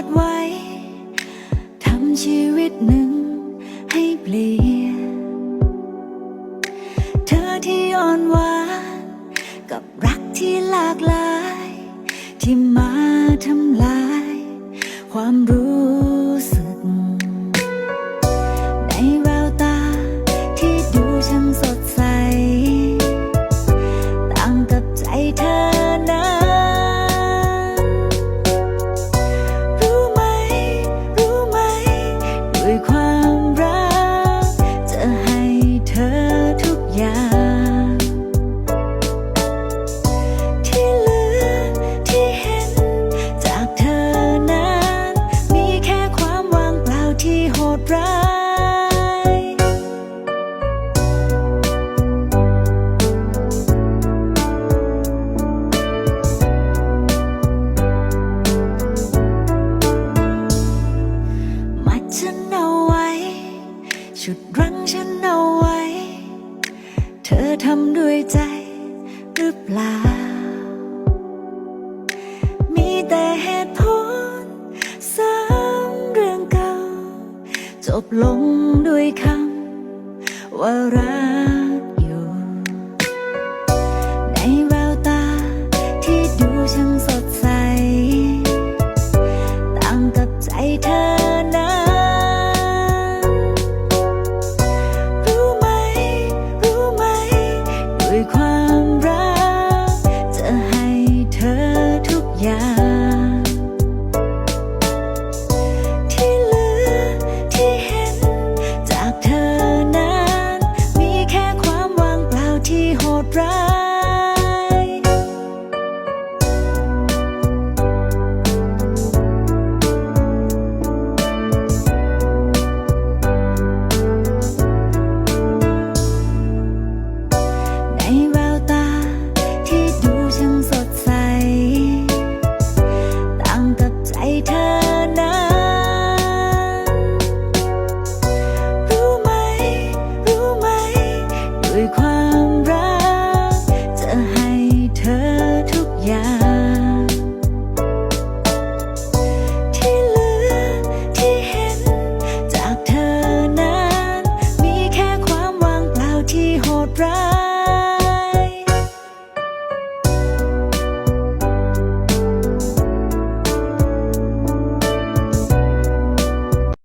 ฝันที่วาดไว้ ทำชีวิตหนึ่งให้เปลี่ยน เธอที่อ่อนหวานกับรักที่หลากหลาย ที่มาทำลาย ความรู้ ที่โหดร้าย มัดฉันเอาไว้ ชุดรั้งฉันเอาไว้ เธอทำด้วยใจหรือเปล่า จบลงด้วยคำว่ารัก surprise.